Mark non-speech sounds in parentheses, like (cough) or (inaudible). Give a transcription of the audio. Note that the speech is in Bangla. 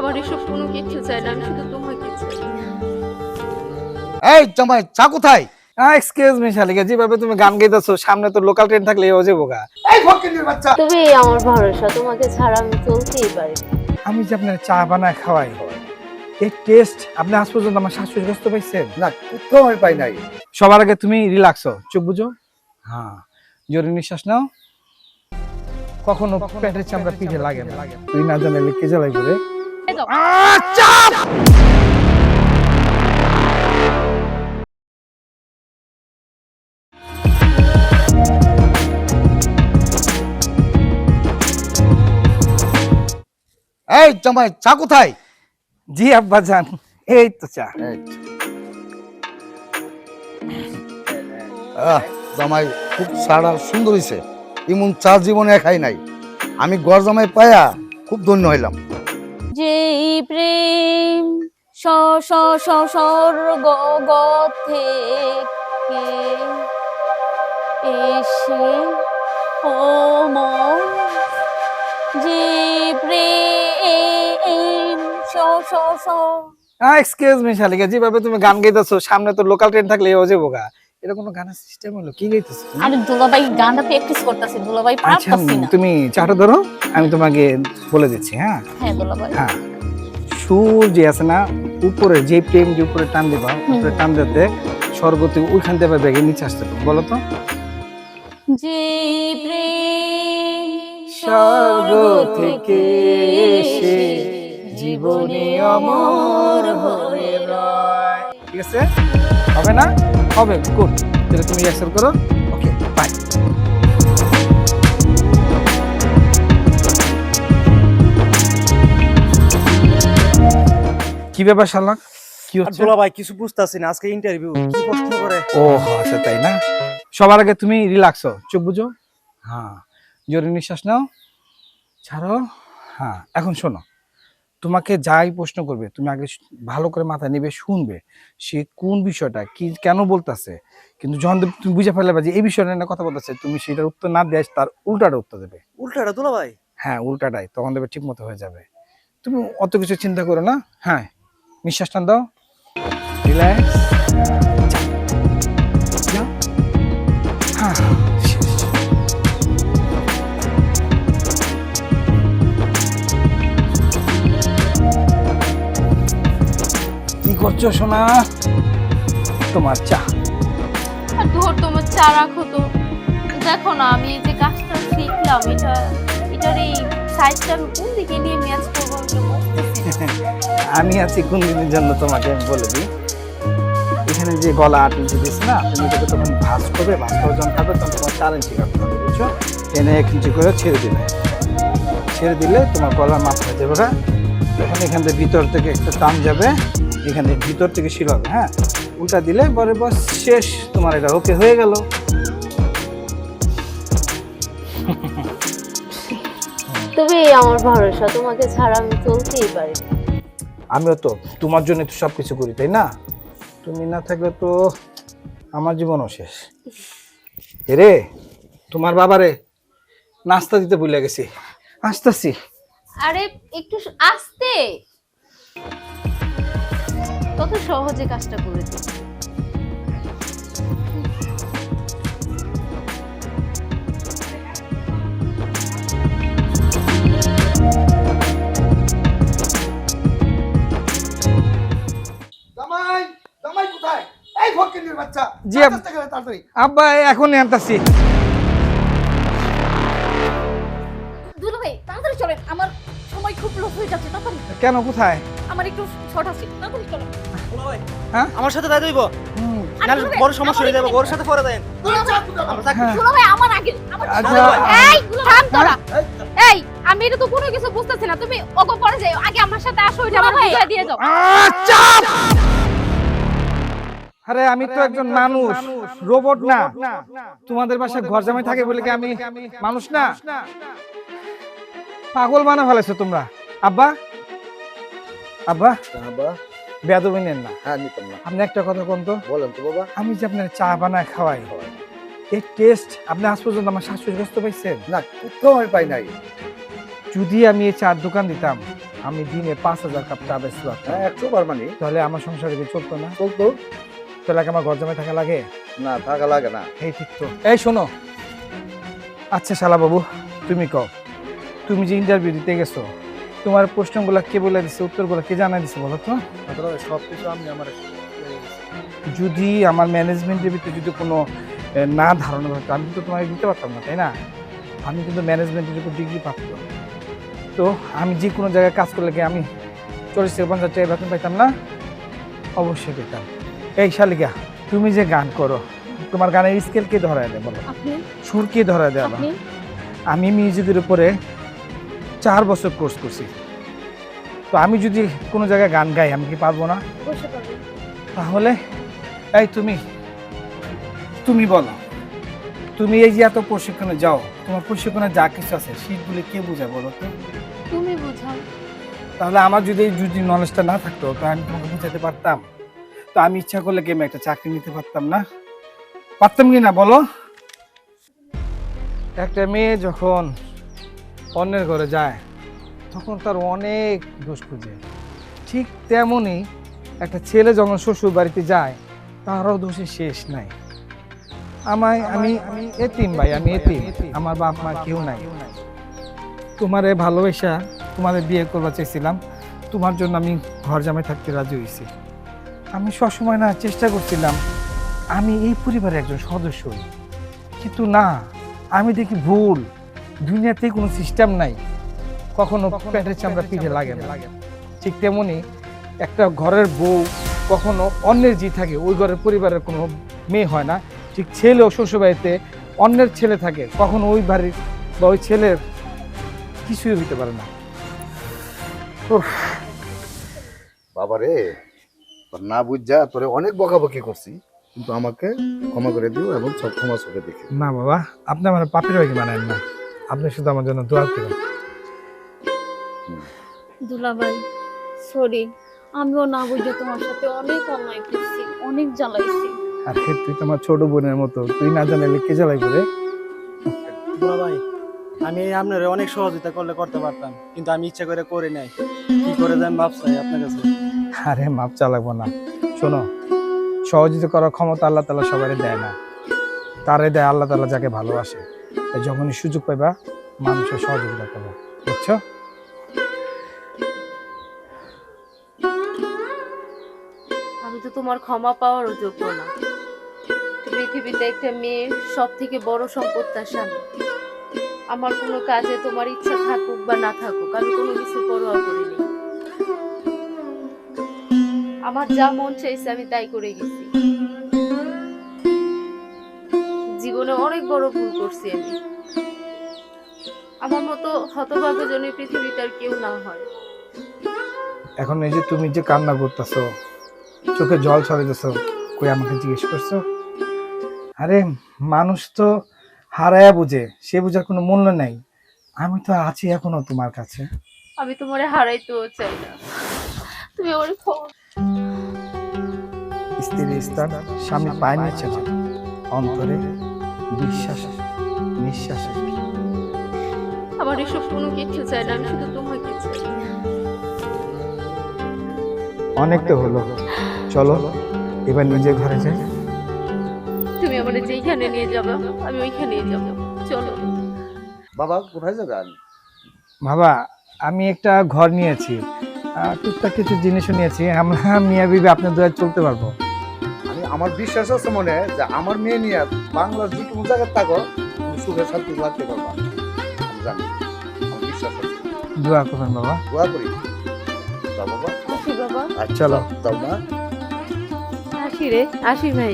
আমার এসব কোনো কিছু চাই না আমি শুধু তোমাকে চাই। এই জামাই চা কোথায়? এক্সকিউজ মি শালিকা যেভাবে তুমি গান গাইতেছো সামনে তো লোকাল ট্রেন থাকলে এও যাব গা। এই ফকিন্দির বাচ্চা! তুমি আমার ভরসা তোমাকে ছাড়া আমি চলতেই পারি আমি যে আপনার চা বানায় খাওয়াই এই টেস্ট আপনি আজ পর্যন্ত আমার শাশুড়ি কষ্ট পাইছেন? না কোথাও আমি পাই নাই। সবার আগে তুমি রিল্যাক্স হও চোখ বুঝো? হ্যাঁ জোরে নিঃশ্বাস নাও। কখনো পেটের চামড়া পিঠে লাগে না। তুই না জানালে কে জ্বালাই করে এই যাও। এই জামাই চা কোথায়? জি আব্বা জান এই তো চা। জামাই খুব সারা সুন্দর হয়েছে এমন চা জীবনে খাই নাই। আমি গড় জামাই পায়া খুব ধন্য হইলাম। যেই প্রেম স স স থেকে এসে ও মন যে প্রেম স স স এক্সকিউজ মি শালিকা, যেভাবে তুমি গান গাইতেছো, সামনে তো লোকাল ট্রেন থাকলে এও যাব গা এটা কোনো গানের সিস্টেম হলো? কি গাইতেছো? আরে দুলাভাই গানটা প্র্যাকটিস করতেছি দুলাভাই আচ্ছা পারতাছি না তুমি চাটা ধরো আমি তোমাকে বলে দিচ্ছি হ্যাঁ? হ্যাঁ দুলাভাই। হ্যাঁ। সুর যে আছে না উপরে যে প্রেম যে উপরে টান দিবা উপরে টান দিতে স্বর্গতে ওইখান থেকে ব্যাগে নিচে আসতে হবে। বলো তো। যে প্রেম স্বর্গ থেকে এসে জীবনে অমর হয়ে রয়। ঠিক আছে? হবে না? হবে গুড তাহলে তুমি অ্যাকসেপ্ট করো। ওকে বাই কি ব্যাপার শালাক কি হচ্ছে? দোলা ভাই কিছু বুঝতেছি না আজকে ইন্টারভিউ কি প্রশ্ন করে? ও আচ্ছা তাই না? সবার আগে তুমি রিল্যাক্স হও চোখ বুঝো। হ্যাঁ জোরে নিঃশ্বাস নাও ছাড়ো। হ্যাঁ এখন শোনো। তোমাকে যাই প্রশ্ন করবে তুমি আগে ভালো করে মাথায় নেবে শুনবে সে কোন বিষয়টা কি কেন বলতেছে। কিন্তু যখন তুমি বুঝে ফেলবে যে এই বিষয়টা নিয়ে কথা বলতেছে তুমি সেটার উত্তর না দেয় তার উল্টাটা উত্তর দেবে। উল্টাটা দোলা ভাই? হ্যাঁ উল্টাটাই তখন দেবে ঠিক মতো হয়ে যাবে। তুমি অত কিছু চিন্তা করো না হ্যাঁ নিঃশ্বাস টান দাও রিল্যাক্স। করছ সোনা? তোমার চা। আর ধর তোমার চা রাখো তো। দেখো না আমি এই যে কাজটা শিখলাম এটা এটার এই সাইজটা কোন দিকে নিয়ে ম্যাচ করব (laughs) আমি আছি কোন দিনের জন্য তোমাকে বলে দিই। এখানে যে গলা আট ইঞ্চি দিচ্ছে না তুমি এটাকে তখন ভাজ করবে ভাজ করে যখন খাবে তখন তোমার চার ইঞ্চি কাটতে হবে বুঝছ? এনে এক ইঞ্চি করে ছেড়ে দিলে ছেড়ে দিলে তোমার গলার মাপ হয়ে যাবে তখন এখান থেকে ভিতর থেকে একটা টান যাবে। এখানে ভিতর থেকে শিল হবে হ্যাঁ? উল্টা দিলে পরে বস শেষ তোমার এটা ওকে হয়ে গেল। তুমি আমার ভরসা তোমাকে ছাড়া আমি চলতেই পারি আমিও তো তোমার জন্য তো সব কিছু করি তাই না? তুমি না থাকলে তো আমার জীবনও শেষ। এরে তোমার বাবারে নাস্তা দিতে ভুলে গেছি। আসতেছি। আরে একটু আস্তে। কত সহজে কাজটা করে দিই। জি, তাড়াতাড়ি। আব্বা এখনই আনতাছি। দুলাভাই তাড়াতাড়ি চলেন। আমার সময় খুব হয়ে যাচ্ছে তাড়াতাড়ি। কেন কোথায়? আমার একটু শর্ট আছে তাড়াতাড়ি চলেন। হ্যাঁ? আমার সাথে তাই দইব। নাহলে বড় সমস্যা হয়ে যাবে ওর সাথে পরে দেন। আমরা। থাকি। হ্যাঁ। আমার আগে আমার আচ্ছা এই থাম তোরা এই আমি এটা তো কোনো কিছু বুঝতেছি না। তুমি ওগো পরে যাও আগে আমার সাথে আসো এটা আমার বুঝাই দিয়ে যাও। আচ্ছা! আরে আমি তো একজন মানুষ। রোবট না। তোমাদের বাসায় ঘর জামাই থাকে বলে কি আমি মানুষ না? পাগল বানা ফেলেছো তোমরা। আব্বা? আব্বা? বাবা বেদবি নেন না। হ্যাঁ নিতাম না। আপনি একটা কথা কোন তো? বলেন তো বাবা। আমি যে আপনার চা বানায় খাওয়াই এই টেস্ট আপনি আজ পর্যন্ত আমার শাশুড়ি কষ্ট পাইছেন? না কোথাও আমি পাই নাই। যদি আমি এই চার দোকান দিতাম আমি দিনে পাঁচ হাজার কাপ চা বেশি হ্যাঁ একশো বার মানে। তাহলে আমার সংসারে কি চলতো না? চলতো। তাহলে আমার ঘর জমে থাকা লাগে? না থাকা লাগে না। এই ঠিক তো। এই শোনো। আচ্ছা শালা বাবু তুমি কও তুমি যে ইন্টারভিউ দিতে গেছো তোমার প্রশ্নগুলো কে বলে দিছে উত্তরগুলো কে জানাই দিছে বলো তো? সব কিছু আমি আমার যদি আমার ম্যানেজমেন্টের ভিতরে যদি কোনো না ধারণা থাকতো আমি তো তোমাকে দিতে পারতাম না তাই না? আমি কিন্তু ম্যানেজমেন্টের উপর ডিগ্রি প্রাপ্ত। তো আমি যে কোনো জায়গায় কাজ করলে কি আমি চল্লিশ থেকে পঞ্চাশ টাকা বেতন পাইতাম না? অবশ্যই পেতাম। এই শালিকা তুমি যে গান করো তোমার গানের স্কেল কে ধরায় দেয় বলো? আপনি? সুর কে ধরায় দেয় আপনি? আমি মিউজিকের উপরে চার বছর কোর্স করছি। তো আমি যদি কোনো জায়গায় গান গাই আমি কি পারব না? তাহলে এই তুমি তুমি বলো তুমি এই যে এত প্রশিক্ষণে যাও তোমার প্রশিক্ষণে যা কিছু আছে শীতগুলি কে বুঝায় বলো তো? তুমি বুঝাও। তাহলে আমার যদি এই যদি নলেজটা না থাকতো তো আমি তোমাকে বুঝাতে পারতাম। তো আমি ইচ্ছা করলে কি আমি একটা চাকরি নিতে পারতাম না? পারতাম কি না বলো? একটা মেয়ে যখন অন্যের ঘরে যায় তখন তার অনেক দোষ খুঁজে। ঠিক তেমনই একটা ছেলে যখন শ্বশুর বাড়িতে যায় তারও দোষের শেষ নাই। আমায় আমি আমি এতিম ভাই আমি এতিম আমার বাপ মা কেউ নাই। তোমারে ভালোবাসা তোমাদের বিয়ে করবার চাইছিলাম তোমার জন্য আমি ঘর জামাই থাকতে রাজি হয়েছি আমি সবসময় না চেষ্টা করছিলাম আমি এই পরিবারের একজন সদস্য কিন্তু না আমি দেখি ভুল। দুনিয়াতে কোনো সিস্টেম নাই। কখনো পেটের চামড়া পিঠে লাগে না। ঠিক তেমনি একটা ঘরের বউ কখনো অন্যের জি থাকে ওই ঘরের পরিবারের কোনো মেয়ে হয় না। ঠিক ছেলেও শ্বশুরবাড়িতে অন্যের ছেলে থাকে কখনো ওই বাড়ির বা ওই ছেলের কিছুই হইতে পারে না। উফ, বাবা রে না বুঝা তোরে অনেক বকাবকি করছি কিন্তু আমাকে ক্ষমা করে দিও এবং সব ক্ষমা চোখে দেখি না বাবা আপনি আমার পাপের বাকি বানায় না। আপনি শুধু আমার জন্য দোয়া করেন। দুলাভাই সরি আমিও না বুঝে তোমার সাথে অনেক অন্যায় করছি অনেক জ্বালাইছি। আর তুই তো আমার ছোট বোনের মতো তুই না জানাইলে কে জ্বালাই করে দুলা ভাই আমি আপনার অনেক সহযোগিতা করলে করতে পারতাম কিন্তু আমি ইচ্ছা করে করি নাই। কি করে যাই মাপ চাই আপনার কাছে? আরে মাপ চালাবো না। শোনো সহযোগিতা করার ক্ষমতা আল্লাহ তালা সবাই দেয় না। তারে দেয় আল্লাহ তালা যাকে ভালোবাসে। যখনই সুযোগ পাইবা, মানুষের সহযোগিতা করব। বুঝছ? আমি তো তোমার ক্ষমা পাওয়ারও যোগ্য না। পৃথিবীতে একটা মেয়ের সব থেকে বড় সম্পদ তার স্বামী। আমার কোনো কাজে তোমার ইচ্ছা থাকুক বা না থাকুক, আমি কোনো কিছু পরোয়া করিনি। আমার যা মন চাইছে আমি তাই করে গেছি। জীবনে অনেক বড় ভুল করছি আমি। আমার মতো হতভাগ্য যেন পৃথিবীতে আর কেউ না হয়। এখন এই যে তুমি যে কান্না করতেছো চোখে জল ছড়াইতেছো কই আমাকে জিজ্ঞেস করছ? আরে মানুষ তো হারায়া বুঝে সে বুঝার কোনো মূল্য নাই। আমি তো আছি এখনও তোমার কাছে। আমি তোমারে হারাইতেও চাই না। তুমি ক্ষমা স্ত্রীর স্থান স্বামী পায় নিচ্ছে না। অন্তরে বিশ্বাস নিঃশ্বাস আমার এসব কোনো কিছু চাই না আমি শুধু তোমাকে চাই। অনেক তো হলো। চলো এবার নিজের ঘরে যাই। তুমি আমার যেইখানে নিয়ে যাবে আমি ওইখানেই যাব। চলো। বাবা কোথায় যাবেন বাবা আমি একটা ঘর নিয়েছি। টুকটাক কিছু জিনিসও নিয়েছি। আমরা মিয়া বিবি আপনার দয়া চলতে পারব। আমার বিশ্বাস আছে মনে যে আমার মেয়ে নিয়ে বাংলার যে কোনো জায়গায় থাকো তুমি সুখে শান্তি লাগতে পারবা। আমি জানি আমার বিশ্বাস আছে। দোয়া করবেন বাবা। দোয়া করি। যাও বাবা। আসি বাবা। আচ্ছা চলো। যাও না আসি রে আসি ভাই।